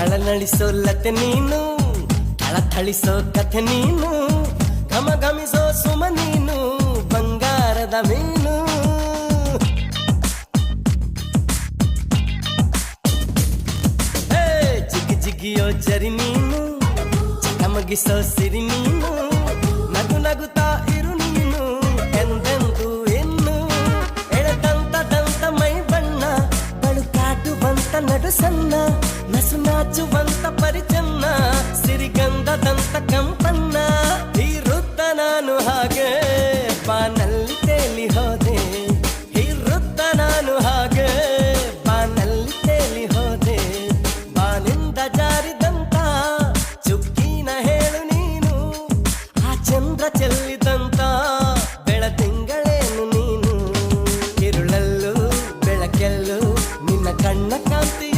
ತಳನಳಿಸೋ ಲತೆ ನೀನು ಥಳಿಸೋ ಕಥೆ ನೀನು ಘಮ ಘಮಿಸೋ ಸುಮ ನೀನು ಬಂಗಾರದ ಮೀನು ಹೇ, ಜಿಗಿ ಜಿಗಿಯೋ ಜರಿ ನೀನು ಚಕಮಗಿಸೋ ಸಿರಿ ನೀನು ನಗು ನಗುತ್ತಾ ಇರು ನೀನು ಎಂದೆಂದು ಇನ್ನು ಎಳೆದಂತ ದಂತ ಮೈ ಬಣ್ಣ ಬಳುಕಾಟು ಬಂತ ನಡು ಸಣ್ಣ ನಾನು ಹಾಗೆ, ಬಾನಲ್ಲಿ ತೇಲಿ ಹೋದೆ. ಇರುತ್ತ ನಾನು ಹಾಗೆ, ಬಾನಲ್ಲಿ ತೇಲಿ ಹೋದೆ. ಬಾನಿಂದ ಜಾರಿದಂತ ಚುಕ್ಕಿನ ಹೇಳು ನೀನು, ಆ ಚಂದ್ರ ಚೆಲ್ಲಿದಂತ ಬೆಳದಿಂಗಳೇನು ನೀನು. ಇರುಳಲ್ಲೂ ಬೆಳಕೆಲ್ಲೂ ನಿನ್ನ ಕಣ್ಣ ಕಾಂತಿ